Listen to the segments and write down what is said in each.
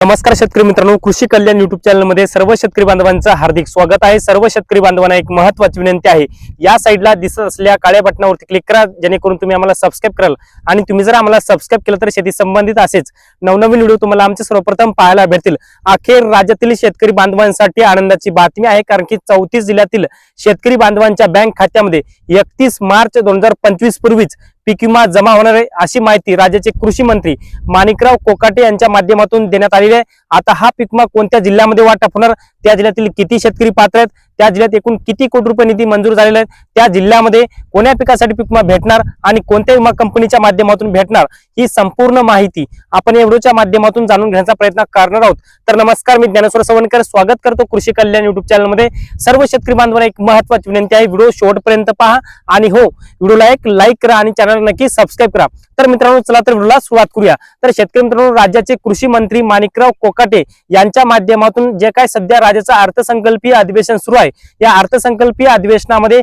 नमस्कार शेतकरी मित्रांनो कृषी कल्याण युट्यूब चॅनलमध्ये सर्व शेतकरी बांधवांचं हार्दिक स्वागत आहे. सर्व शेतकरी बांधवांना एक महत्वाची विनंती आहे. या साईडला दिसत असलेल्या काळ्या बटनावरती क्लिक करा जेणेकरून तुम्ही आम्हाला सबस्क्राईब कराल. आणि तुम्ही जर आम्हाला सबस्क्राईब केलं तर शेती संबंधित असेच नवनवीन व्हिडिओ तुम्हाला आमचे सर्वप्रथम पाहायला भेटतील. अखेर राज्यातील शेतकरी बांधवांसाठी आनंदाची बातमी आहे कारण की चौतीस जिल्ह्यातील शेतकरी बांधवांच्या बँक खात्यामध्ये एकतीस मार्च दोन हजार पंचवीस पूर्वीच पीक विमा जमा होणार आहे अशी माहिती राज्याचे कृषी मंत्री माणिकराव कोकाटे यांच्या माध्यमातून देण्यात आलेली आहे. आता हा पीक विमा कोणत्या जिल्ह्यामध्ये वाटप होणार? त्या जिल्ह्यातील किती शेतकरी पात्र आहेत? त्या जिल्ह्यात एकूण किती कोटी रुपये निधी मंजूर झालेला आहे त्या जिल्ह्यामध्ये कोण्या पिकासाठी पीक विमा भेटणार आणि कोणत्या विमा कंपनीच्या माध्यमातून भेटणार ही संपूर्ण माहिती आपण या व्हिडिओच्या माध्यमातून जाणून घेण्याचा प्रयत्न करणार आहोत. तर नमस्कार मी ज्ञानेश्वर सवणकर स्वागत करतो कृषी कल्याण युट्यूब चॅनलमध्ये सर्व शेतकरी बांधवांना एक महत्वाची विनंती आहे. व्हिडिओ शेवटपर्यंत पहा आणि हो व्हिडिओला एक लाईक करा आणि चॅनल नक्की सबस्क्राईब करा. तर मित्रांनो चला तर व्हिडिओला सुरुवात करूया. तर शेतकरी मित्रांनो राज्याचे कृषी मंत्री माणिकराव कोकाटे यांच्या माध्यमातून जे काय सध्या राज्याचं अर्थसंकल्पीय अधिवेशन सुरू आहे या अर्थसंकल्पीय अधिवेशनामध्ये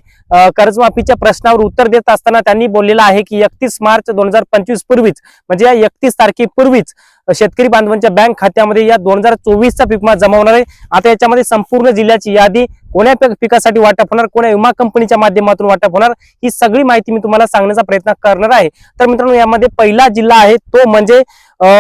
कर्जमाफीच्या प्रश्नावर उत्तर देत असताना त्यांनी बोललेलं आहे की एकतीस मार्च दोन हजार पंचवीस पूर्वीच म्हणजे या एकतीस तारखेपूर्वीच शेतकरी बांधवांच्या बँक खात्यामध्ये या दोन हजार चोवीसचा पीक जमावणार जमा होणार आहे. आता याच्यामध्ये संपूर्ण जिल्ह्याची यादी कोण्या पिकासाठी वाटप होणार कोण्या विमा कंपनीच्या माध्यमातून वाटप होणार ही सगळी माहिती मी तुम्हाला सांगण्याचा प्रयत्न करणार आहे. तर मित्रांनो यामध्ये पहिला जिल्हा आहे तो म्हणजे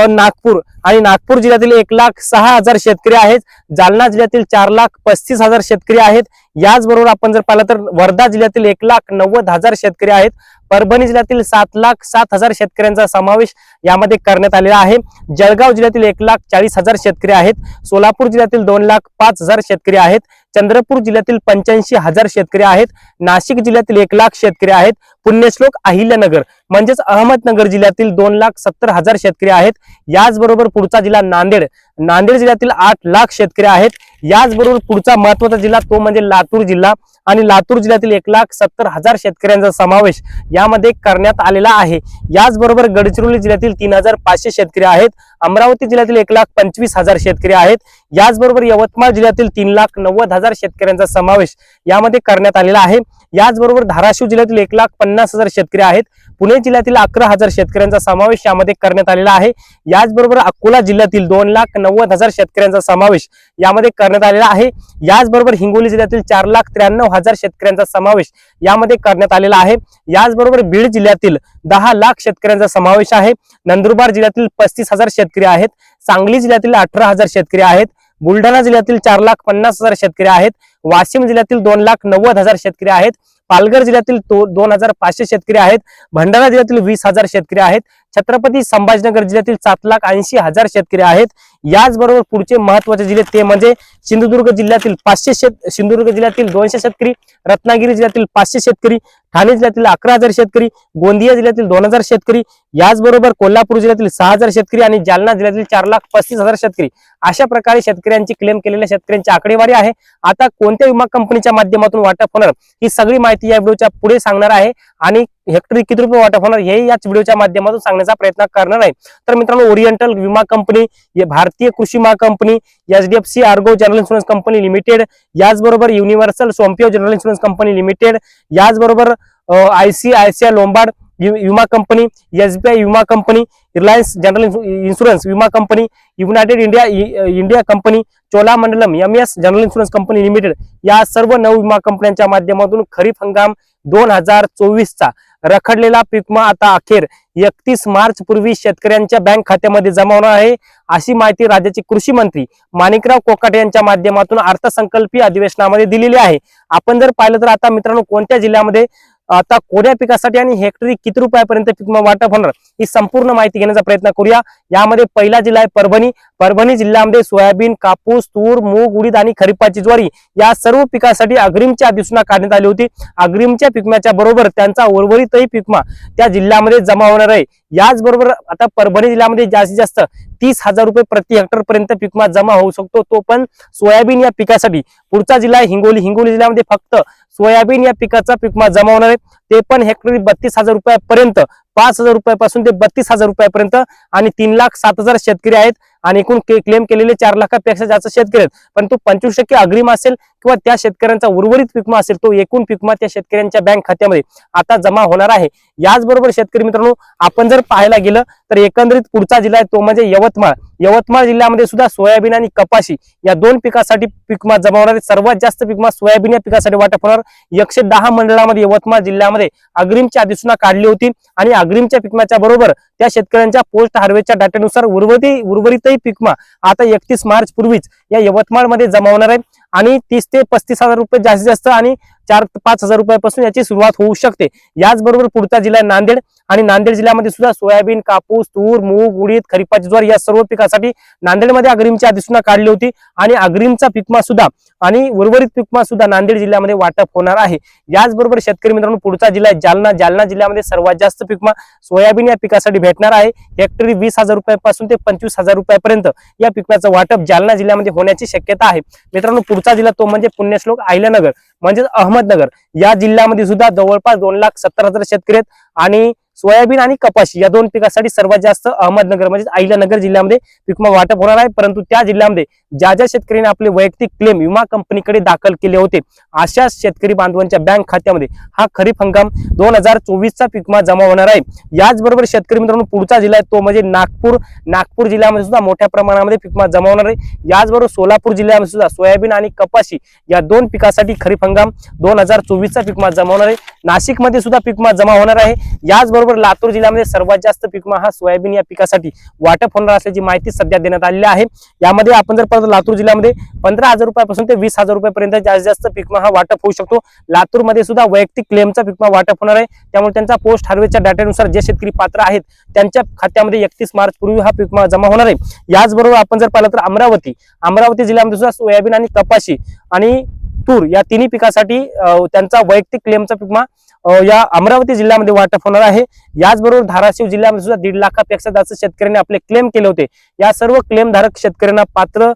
नागपूर. आणि नागपूर जिल्ह्यातील एक लाख सहा हजार शेतकरी आहेत. जालना जिल्ह्यातील चार लाख पस्तीस हजार शेतकरी आहेत. याचबरोबर आपण जर पाहिलं तर वर्धा जिल्ह्यातील एक लाख नव्वद हजार शेतकरी आहेत. परभणी जिल्ह्यातील सात लाख सात हजार शेतकऱ्यांचा समावेश यामध्ये करण्यात आलेला आहे. जळगाव जिल्ह्यातील एक लाख चाळीस हजार शेतकरी आहेत. सोलापूर जिल्ह्यातील दोन लाख पाच हजार शेतकरी आहेत. चंद्रपूर जिल्ह्यातील पंच्याऐंशी हजार शेतकरी आहेत. नाशिक जिल्ह्यातील एक लाख शेतकरी आहेत. पुण्यश्लोक अहिल्यानगर म्हणजेच अहमदनगर जिल्ह्यातील दोन लाख सत्तर हजार शेतकरी आहेत. याचबरोबर पुढचा जिल्हा नांदेड. नांदेड जिल्ह्यातील आठ लाख शेतकरी आहेत. याचबरोबर पुढचा महत्त्वाचा जिल्हा तो म्हणजे लातूर जिल्हा. आणि लातूर जिल्ह्यातील एक लाख सत्तर हजार शेतकऱ्यांचा समावेश यामध्ये करण्यात आलेला आहे. याचबरोबर गडचिरोली जिल्ह्यातील तीन हजार पाचशे शेतकरी आहेत. अमरावती जिल्ह्यातील एक लाख पंचवीस हजार शेतकरी आहेत. याचबरोबर यवतमाळ जिल्ह्यातील तीन लाख नव्वद हजार शेतकऱ्यांचा समावेश यामध्ये करण्यात आलेला आहे. याचबरोबर धाराशिव जिल्ह्यातील एक लाख पन्नास हजार शेतकरी आहेत. पुणे जिल्ह्यातील अकरा हजार शेतकऱ्यांचा समावेश यामध्ये करण्यात आलेला आहे. याचबरोबर अकोला जिल्ह्यातील दोन लाख नव्वद हजार शेतकऱ्यांचा समावेश यामध्ये करण्यात आलेला आहे. याचबरोबर हिंगोली जिल्ह्यातील चार लाख त्र्याण्णव हजार शेतकऱ्यांचा समावेश यामध्ये करण्यात आलेला आहे. याचबरोबर बीड जिल्ह्यातील दहा लाख शेतकऱ्यांचा समावेश आहे. नंदुरबार जिल्ह्यातील पस्तीस हजार शेतकरी आहेत. सांगली जिल्ह्यातील अठरा हजार शेतकरी आहेत. बुलढाणा जिल्ह्यातील चार लाख पन्नास हजार शेतकरी आहेत. वाशिम जिल्ह्यातील दोन लाख नव्वद हजार शेतकरी आहेत. पालघर जिल्ह्यातील दोन हजार पाचशे शेतकरी आहेत. भंडारा जिल्ह्यातील वीस हजार शेतकरी आहेत. छत्रपती संभाजीनगर जिल्ह्यातील सात लाख ऐंशी हजार शेतकरी आहेत. याचबरोबर पुढचे महत्त्वाचे जिल्हे ते म्हणजे सिंधुदुर्ग जिल्ह्यातील पाचशे शेत सिंधुदुर्ग जिल्ह्यातील दोनशे शेतकरी रत्नागिरी जिल्ह्यातील पाचशे शेतकरी ठाणे जिल्ह्यातील अकरा हजार शेतकरी गोंदिया जिल्ह्यातील दोन हजार शेतकरी याचबरोबर कोल्हापूर जिल्ह्यातील सहा हजार शेतकरी आणि जालना जिल्ह्यातील चार लाख पस्तीस हजार शेतकरी. अशा प्रकारे शेतकऱ्यांची क्लेम केलेल्या शेतकऱ्यांची आकडेवारी आहे. आता कोणत्या विमा कंपनीच्या माध्यमातून वाटप होणार? ही सगळी माहिती या व्हिडिओच्या पुढे सांगणार आहे. आणि हेक्टरी किती रुपये वाटप होणार हे याच व्हिडिओच्या माध्यमातून सांगण्याचा प्रयत्न करणार आहे. तर मित्रांनो ओरिएंटल विमा कंपनी भारतीय कृषी महा company HDFC Ergo general insurance company limited याचबरोबर Universal Sompo general insurance company limited याचबरोबर आयसीआयसीआय लोंबार्ड विमा कंपनी एसबीआय विमा कंपनी रिलायन्स जनरल इन्शुरन्स विमा company United India India company Cholamandalam M S general insurance company limited या सर्व नऊ विमा कंपन्यांच्या माध्यमातून खरीप हंगाम दोन हजार चोवीसचा. रखडलेला पिकमा आता अखेर एकतीस मार्च पूर्वी शेतकऱ्यांच्या बँक खात्यामध्ये जमा होणार आहे. अशी माहिती राज्याचे कृषी मंत्री माणिकराव कोकाटे यांच्या माध्यमातून अर्थसंकल्पीय अधिवेशनामध्ये दिलेली आहे. आपण जर पाहिलं तर आता मित्रांनो कोणत्या जिल्ह्यामध्ये आता कोऱ्या पिकासाठी आणि हेक्टरी किती रुपयापर्यंत पीक वाटप होणार ही संपूर्ण माहिती घेण्याचा प्रयत्न करूया. यामध्ये पहिला जिल्हा आहे परभणी. परभणी जिल्ह्यामध्ये सोयाबीन कापूस तूर मूग उडीद आणि खरीपाची ज्वारी या सर्व पिकासाठी अग्रिमची अधिसूचना काढण्यात आली होती. अग्रिमच्या पिकम्याच्या बरोबर त्यांचा उर्वरितही पिकमा त्या जिल्ह्यामध्ये जमा होणार आहे. याचबरोबर आता परभणी जिल्ह्यामध्ये जास्तीत जास्त तीस हजार रुपये प्रति हेक्टर पर्यंत पिकमा जमा होऊ शकतो. तो पण सोयाबीन या पिकासाठी. पुढचा जिल्हा आहे हिंगोली. हिंगोली जिल्ह्यामध्ये फक्त सोयाबीन या पिकाचा पीकमा जमा होणार आहे. ते पण हेक्टरी बत्तीस हजार रुपयापर्यंत पाच हजार रुपयापासून ते बत्तीस हजार रुपयापर्यंत आणि तीन लाख सात हजार शेतकरी आहेत. आणि एकूण क्लेम केलेले चार लाखापेक्षा जास्त शेतकरी आहेत. परंतु पंचवीस टक्के अग्रिम असेल किंवा त्या शेतकऱ्यांचा उर्वरित पिकमा असेल तो एकूण पिकमा त्या शेतकऱ्यांच्या बँक खात्यामध्ये आता जमा होणार आहे. याचबरोबर शेतकरी मित्रांनो आपण जर पाहायला गेलं तर एकंदरीत पुढचा जिल्हा आहे तो म्हणजे यवतमाळ. यवतमाळ जिल्ह्यामध्ये सुद्धा सोयाबीन आणि कपाशी या दोन पिकासाठी पिकमा जमावणारे सर्वात जास्त पिकमा सोयाबीन या पिकासाठी वाटप होणार. एकशे दहा मंडळामध्ये यवतमाळ जिल्ह्यामध्ये अग्रिमची अधिसूचना काढली होती आणि अग्रिमच्या पिकमाच्या बरोबर त्या शेतकऱ्यांच्या पोस्ट हार्वेस्टच्या डाट्यानुसार उर्वरित उर्वरितही पिकमा आता एकतीस मार्च पूर्वीच या यवतमाळमध्ये जमावणार आहे. आणि तीस ते पस्तीस हजार रुपये जास्तीत जास्त आणि चार पाच हजार रुपयापासून याची सुरुवात होऊ शकते. याचबरोबर पुढचा जिल्हा आहे नांदेड. आणि नांदेड जिल्ह्यामध्ये सुद्धा सोयाबीन कापूस तूर मूग उडीद खरीपाची ज्वार या सर्व पिकासाठी नांदेडमध्ये अग्रिमची अधिसूचना काढली होती. आणि अग्रिमचा पिकमा सुद्धा आणि उर्वरित पिकमा सुद्धा नांदेड जिल्ह्यामध्ये वाटप होणार आहे. याचबरोबर शेतकरी मित्रांनो पुढचा जिल्हा आहे जालना. जालना जिल्ह्यामध्ये सर्वात जास्त पिकमा सोयाबीन या पिकासाठी भेटणार आहे. हेक्टरी वीस हजार रुपयापासून ते पंचवीस हजार रुपयापर्यंत या पिकाचं वाटप जालना जिल्ह्यामध्ये होण्याची शक्यता आहे. मित्रांनो पुढचा जिल्हा तो म्हणजे पुण्यश्लोक आयल्यानगर म्हणजेच अहमदनगर. या जिल्ह्यामध्ये सुद्धा जवळपास दोन लाख सत्तर हजार शेतकरी आहेत आणि सोयाबीन आणि कपाशी या दोन पिकासाठी सर्वात जास्त अहमदनगर म्हणजे अहिल्यानगर जिल्ह्यामध्ये पिकमा वाटप होणार आहे. परंतु त्या जिल्ह्यामध्ये ज्या ज्या शेतकऱ्यांनी आपले वैयक्तिक क्लेम विमा कंपनीकडे दाखल केले होते अशा शेतकरी बांधवांच्या बँक खात्यामध्ये हा खरीप हंगाम दोन हजार चोवीसचा पिकमा जमा होणार आहे. याचबरोबर शेतकरी मित्रांनो पुढचा जिल्हा आहे तो म्हणजे नागपूर. नागपूर जिल्ह्यामध्ये सुद्धा मोठ्या प्रमाणामध्ये पिकमा जमा होणार आहे. याचबरोबर सोलापूर जिल्ह्यामध्ये सुद्धा सोयाबीन आणि कपाशी या दोन पिकासाठी खरीप हंगाम दोन हजार चोवीसचा पिकमा जमा होणार आहे. नाशिकमध्ये सुद्धा पिकमा जमा होणार आहे. याचबरोबर लातूर जिल्ह्यामध्ये सर्वात जास्त पिकमा हा सोयाबीन या पिकासाठी वाटप होणार असल्याची माहिती सध्या देण्यात आलेली आहे. यामध्ये आपण जर पाहतो लातूर जिल्ह्यामध्ये पंधरा हजार रुपयापासून ते वीस हजार रुपयापर्यंत जास्तीत जास्त पिकमा हा वाटप होऊ शकतो. लातूरमध्ये सुद्धा वैयक्तिक क्लेमचा पिकमा वाटप होणार आहे. त्यामुळे त्यांचा पोस्ट हार्वेस्टच्या डाट्यानुसार जे शेतकरी पात्र आहेत त्यांच्या खात्यामध्ये एकतीस मार्च पूर्वी हा पिकमा जमा होणार आहे. याचबरोबर आपण जर पाहिलं तर अमरावती अमरावती जिल्ह्यामध्ये सुद्धा सोयाबीन आणि कपाशी आणि तूर या तिन्ही पिकासाठी त्यांचा वैयक्तिक क्लेमचा पिकमा या अमरावती जिल्ह्यामध्ये वाटप होणार आहे. याचबरोबर धाराशिव जिल्ह्यामध्ये सुद्धा दीड लाखापेक्षा जास्त शेतकऱ्यांनी आपले क्लेम केले होते. या सर्व क्लेमधारक शेतकऱ्यांना पात्र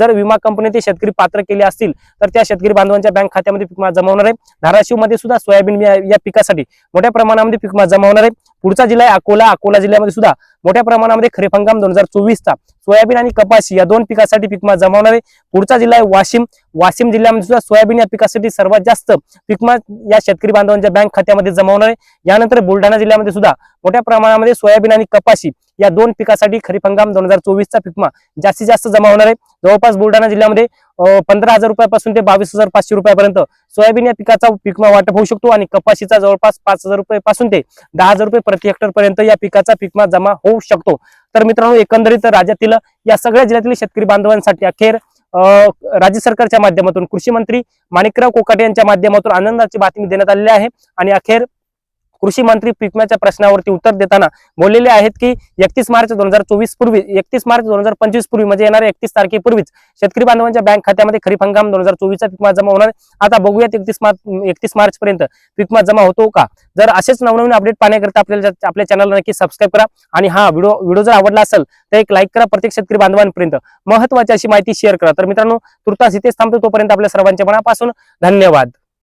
जर विमा कंपनी ते शेतकरी पात्र केले असतील तर त्या शेतकरी बांधवांच्या बँक खात्यामध्ये पिकमा जमा होणार आहे. धाराशिवमध्ये सुद्धा सोयाबीन या या पिकासाठी मोठ्या प्रमाणामध्ये पिकमा जमा होणार आहे. पुढचा जिल्हा आहे अकोला. अकोला जिल्ह्यामध्ये सुद्धा मोठ्या प्रमाणामध्ये खरीप हंगाम दोन हजार चोवीसचा. सोयाबीन आणि कपाशी या दोन पिकासाठी पिकमा जमावणारे आहे. पुढचा जिल्हा आहे वाशिम. वाशिम जिल्ह्यामध्ये सुद्धा सोयाबीन या पिकासाठी सर्वात जास्त पिकमा या शेतकरी बांधवांच्या बँक खात्यामध्ये जमावणार आहे. यानंतर बुलढाणा जिल्ह्यामध्ये सुद्धा मोठ्या प्रमाणामध्ये सोयाबीन आणि कपाशी या दोन पिकासाठी खरीप हंगाम दोन हजार चोवीसचा पिकमा जास्तीत जास्त जमा होणार आहे. जवळपास बुलढाणा जिल्ह्यामध्ये पंधरा हजार रुपयापासून ते बावीस हजार पाचशे रुपयापर्यंत सोयाबीन या पिकाचा पिकमा वाटप होऊ शकतो आणि कपाशीचा जवळपास पाच हजार रुपये पासून ते दहा हजार रुपये प्रति हेक्टर पर्यंत या पिकाचा पिकमा जमा होऊ शकतो. तर मित्रांनो एकंदरीत राज्यातील या सगळ्या जिल्ह्यातील शेतकरी बांधवांसाठी अखेर राज्य सरकारच्या माध्यमातून कृषी मंत्री माणिकराव कोकाटे यांच्या माध्यमातून आनंदाची बातमी देण्यात आलेली आहे. आणि अखेर कृषी मंत्री पिकम्याच्या प्रश्नावरती उत्तर देताना बोललेले आहेत की एकतीस मार्च दोन हजार चोवीस पूर्वी एकतीस मार्च दोन हजार पंचवीस पूर्वी म्हणजे येणाऱ्या एकतीस तारखेपूर्वीच शेतकरी बांधवांच्या बँक खात्यामध्ये खरीप हंगाम दोन हजार चोवीसचा पिकमा जमा होणार आता बघूयात एकतीस मार्च एकतीस मार्च पर्यंत पिकमा जमा होतो का? जर असेच नवनवीन अपडेट पाहण्याकरिता आपल्याला आपल्या चॅनलला नक्की सबस्क्राईब करा आणि हा व्हिडिओ व्हिडिओ जर आवडला असेल तर एक लाईक करा प्रत्येक शेतकरी बांधवांपर्यंत. महत्वाची अशी माहिती शेअर करा. तर मित्रांनो तुर्तास इथेच थांबतो तोपर्यंत आपल्या सर्वांच्या मनापासून धन्यवाद.